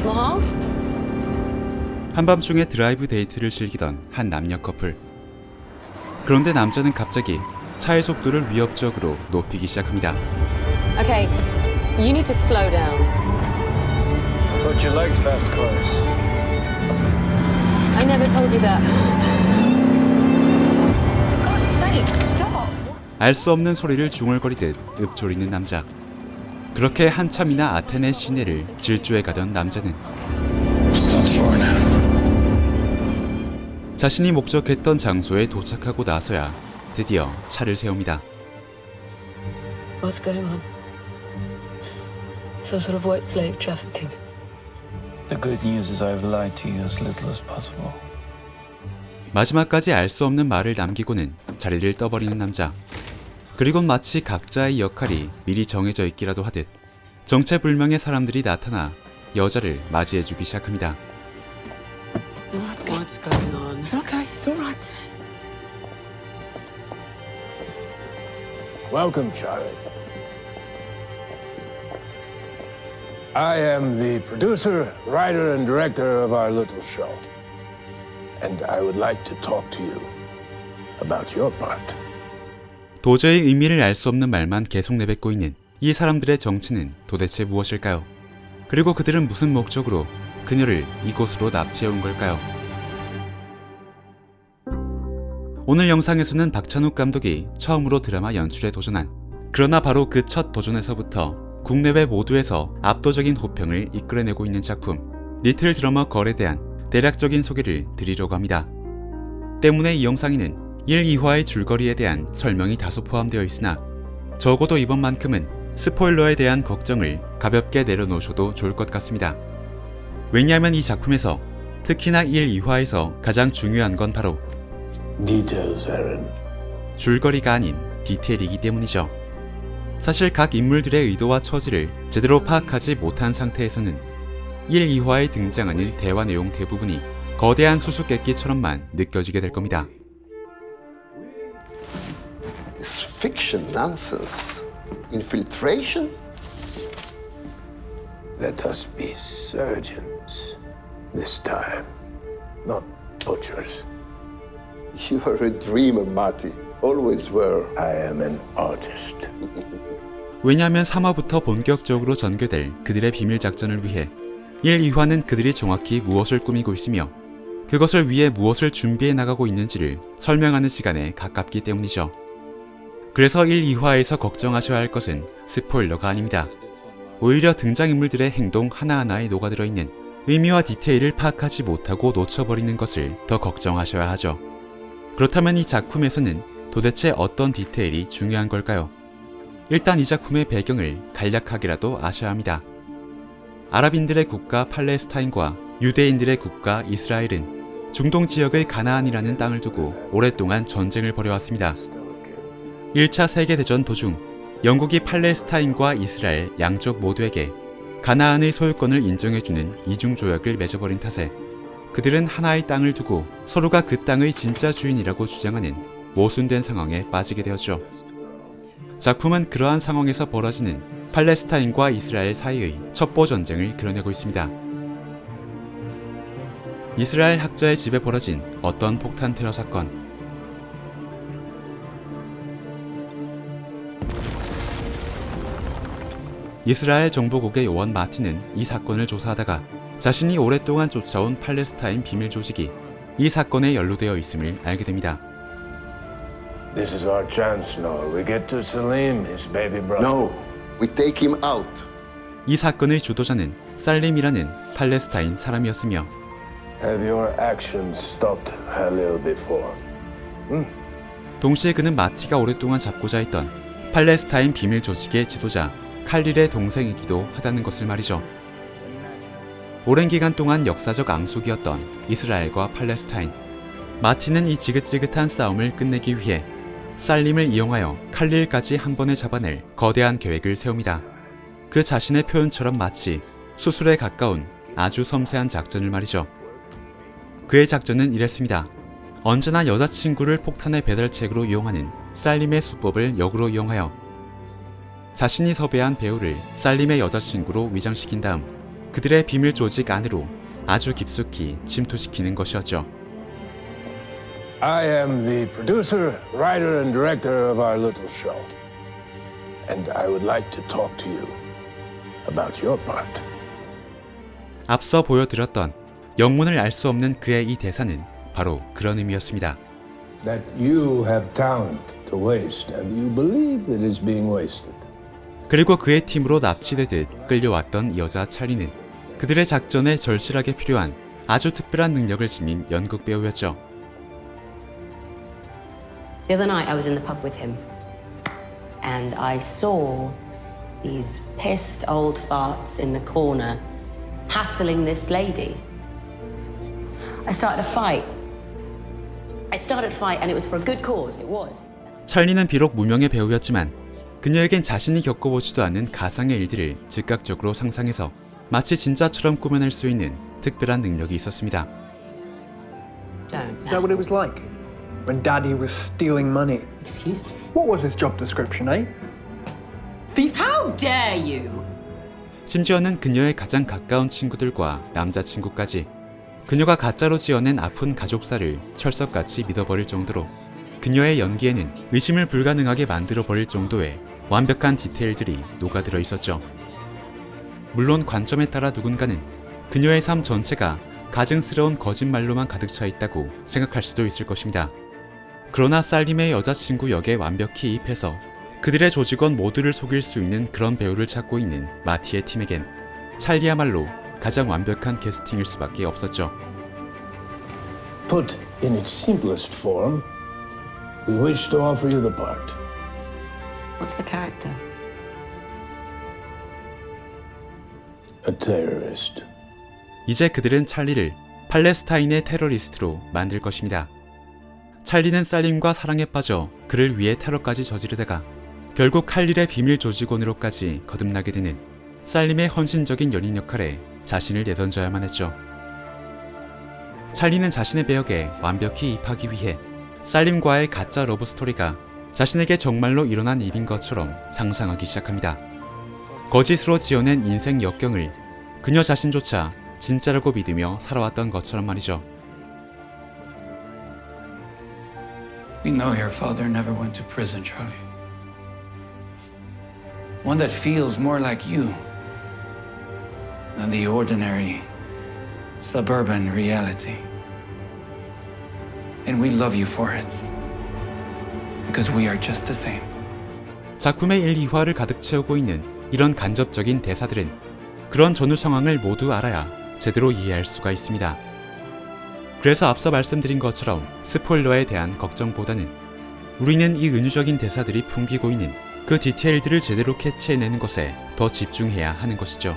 Taj Mahal? 한밤중에 드라이브 데이트를 즐기던 한 남녀 커플. 그런데 남자는 갑자기 차의 속도를 위협적으로 높이기 시작합니다. Okay, you need to slow down. I thought you liked fast cars. I never told you that. For God's sake, stop! 알 수 없는 소리를 중얼거리듯 읊조리는 남자. 그렇게 한참이나 아테네 시내를 질주해 가던 남자는. 자신이 목적했던 장소에 도착하고 나서야 드디어 차를 세웁니다. What's going on? Some sort of white slave trafficking. The good news is I've lied to you as little as possible. 마지막까지 알 수 없는 말을 남기고는 자리를 떠버리는 남자. 그리곤 마치 각자의 역할이 미리 정해져 있기라도 하듯 정체불명의 사람들이 나타나 여자를 맞이해주기 시작합니다. What's going on? It's okay. It's all right. Welcome, Charlie. I am the producer, writer, and director of our little show. And I would like to talk to you about your part. 도저히 의미를 알 수 없는 말만 계속 내뱉고 있는 이 사람들의 정체는 도대체 무엇일까요? 그리고 그들은 무슨 목적으로 그녀를 이곳으로 납치해 온 걸까요? 오늘 영상에서는 박찬욱 감독이 처음으로 드라마 연출에 도전한 그러나 바로 그 첫 도전에서부터 국내외 모두에서 압도적인 호평을 이끌어내고 있는 작품 리틀 드러머 걸에 대한 대략적인 소개를 드리려고 합니다. 때문에 이 영상에는 1, 2화의 줄거리에 대한 설명이 다소 포함되어 있으나 적어도 이번만큼은 스포일러에 대한 걱정을 가볍게 내려놓으셔도 좋을 것 같습니다. 왜냐하면 이 작품에서 특히나 1, 2화에서 가장 중요한 건 바로 Details. 줄거리가 아닌 디테일이기 때문이죠. 사실 각 인물들의 의도와 처지를 제대로 파악하지 못한 상태에서는 1, 2화에 등장하는 대화 내용 대부분이 거대한 수수께끼처럼만 느껴지게 될 겁니다. Fiction nonsense. Infiltration? Let us be surgeons this time, not butchers. You are a dreamer, Marty. Always were. I am an artist. 왜냐하면 3화부터 본격적으로 전개될 그들의 비밀 작전을 위해 1, 2화는 그들이 정확히 무엇을 꾸미고 있으며 그것을 위해 무엇을 준비해 나가고 있는지를 설명하는 시간에 가깝기 때문이죠. 그래서 1, 2화에서 걱정하셔야 할 것은 스포일러가 아닙니다. 오히려 등장인물들의 행동 하나하나에 녹아들어 있는 의미와 디테일을 파악하지 못하고 놓쳐버리는 것을 더 걱정하셔야 하죠. 그렇다면 이 작품에서는 도대체 어떤 디테일이 중요한 걸까요? 일단 이 작품의 배경을 간략하게라도 아셔야 합니다. 아랍인들의 국가 팔레스타인과 유대인들의 국가 이스라엘은 중동 지역의 가나안이라는 땅을 두고 오랫동안 전쟁을 벌여왔습니다. 1차 세계대전 도중 영국이 팔레스타인과 이스라엘 양쪽 모두에게 가나안의 소유권을 인정해주는 이중조약을 맺어버린 탓에 그들은 하나의 땅을 두고 서로가 그 땅의 진짜 주인이라고 주장하는 모순된 상황에 빠지게 되었죠. 작품은 그러한 상황에서 벌어지는 팔레스타인과 이스라엘 사이의 첩보 전쟁을 그려내고 있습니다. 이스라엘 학자의 집에 벌어진 어떤 폭탄 테러 사건. 이스라엘 정보국의 요원 마틴은 이 사건을 조사하다가 자신이 오랫동안 쫓아온 팔레스타인 비밀 조직이 이 사건에 연루되어 있음을 알게 됩니다. This is our chance, Noah. We get to Salim, his baby brother. No, we take him out. 이 사건의 주도자는 살림이라는 팔레스타인 사람이었으며 Have your actions stopped Halil before? 동시에 그는 마티가 오랫동안 잡고자 했던 팔레스타인 비밀 조직의 지도자 칼릴의 동생이기도 하다는 것을 말이죠. 오랜 기간 동안 역사적 앙숙이었던 이스라엘과 팔레스타인. 마티는 이 지긋지긋한 싸움을 끝내기 위해 살림을 이용하여 칼릴까지 한 번에 잡아낼 거대한 계획을 세웁니다. 그 자신의 표현처럼 마치 수술에 가까운 아주 섬세한 작전을 말이죠. 그의 작전은 이랬습니다. 언제나 여자친구를 폭탄의 배달책으로 이용하는 살림의 수법을 역으로 이용하여 자신이 섭외한 배우를 살림의 여자친구로 위장시킨 다음 그들의 비밀 조직 안으로 아주 깊숙이 침투시키는 것이었죠. I am the producer, writer, and director of our little show. And I would like to talk to you about your part. 앞서 보여드렸던 영문을 알 수 없는 그의 이 대사는 바로 그런 의미였습니다. That you have talent to waste, and you believe it is being wasted. 그리고 그의 팀으로 납치되듯 끌려왔던 여자 찰리는 그들의 작전에 절실하게 필요한 아주 특별한 능력을 지닌 연극 배우였죠. The other night I was in the pub with him and I saw these pissed old farts in the corner hassling this lady. I started a fight. I started a fight and it was for a good cause, it was. 찰리는 비록 무명의 배우였지만 그녀에겐 자신이 겪어보지도 않은 가상의 일들을 즉각적으로 상상해서 마치 진짜처럼 꾸며낼 수 있는 특별한 능력이 있었습니다. Is that what it was like? When Daddy was stealing money? Excuse me. What was his job description, eh? Thief? How dare you? 심지어는 그녀의 가장 가까운 친구들과 남자친구까지 그녀가 가짜로 지어낸 아픈 가족사를 철석같이 믿어버릴 정도로 그녀의 연기에는 의심을 불가능하게 만들어버릴 정도의 완벽한 디테일들이 녹아들어 있었죠. 물론 관점에 따라 누군가는 그녀의 삶 전체가 가증스러운 거짓말로만 가득 차 있다고 생각할 수도 있을 것입니다. 그러나 살림의 여자친구 역에 완벽히 이입해서 그들의 조직원 모두를 속일 수 있는 그런 배우를 찾고 있는 마티의 팀에겐 찰리야말로 가장 완벽한 캐스팅일 수밖에 없었죠. Put in its simplest form, we wish to offer you the part. What's the character? A terrorist. 이제 그들은 찰리를 팔레스타인의 테러리스트로 만들 것입니다. 찰리는 살림과 사랑에 빠져 그를 위해 테러까지 저지르다가 결국 칼릴의 비밀 조직원으로까지 거듭나게 되는 살림의 헌신적인 연인 역할에 자신을 내던져야만 했죠. 찰리는 자신의 배역에 완벽히 입하기 위해 살림과의 가짜 러브 스토리가 자신에게 정말로 일어난 일인 것처럼 상상하기 시작합니다. 거짓으로 지어낸 인생 역경을 그녀 자신조차 진짜라고 믿으며 살아왔던 것처럼 말이죠. We know your father never went to prison, Charlie. One that feels more like you than the ordinary suburban reality. And we love you for it. Because we are just the same. 작품의 1, 2화를 가득 채우고 있는 이런 간접적인 대사들은 그런 전후 상황을 모두 알아야 제대로 이해할 수가 있습니다. 그래서 앞서 말씀드린 것처럼 스포일러에 대한 걱정보다는 우리는 이 은유적인 대사들이 풍기고 있는 그 디테일들을 제대로 캐치해내는 것에 더 집중해야 하는 것이죠.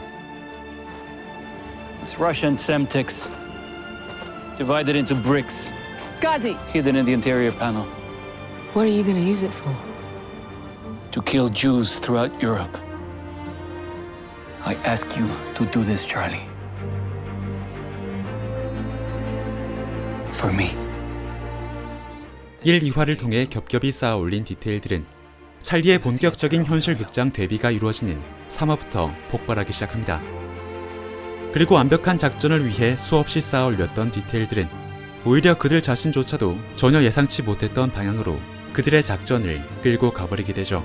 It's Russian Semtex, divided into bricks, Gaddy! hidden in the interior panel, What are you going to use it for? to kill Jews throughout Europe. I ask you to do this, Charlie. For me. 1, 2화를 통해 겹겹이 쌓아 올린 디테일들은 찰리의 본격적인 현실 극장 데뷔가 이루어지는 3화부터 폭발하기 시작합니다. 그리고 완벽한 작전을 위해 수없이 쌓아 올렸던 디테일들은 오히려 그들 자신조차도 전혀 예상치 못했던 방향으로 그들의 작전을 끌고 가버리게 되죠.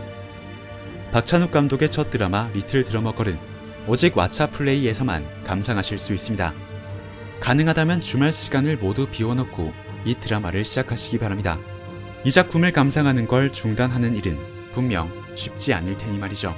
박찬욱 감독의 첫 드라마 리틀 드러머 걸은 오직 왓챠 플레이에서만 감상하실 수 있습니다. 가능하다면 주말 시간을 모두 비워놓고 이 드라마를 시작하시기 바랍니다. 이 작품을 감상하는 걸 중단하는 일은 분명 쉽지 않을 테니 말이죠.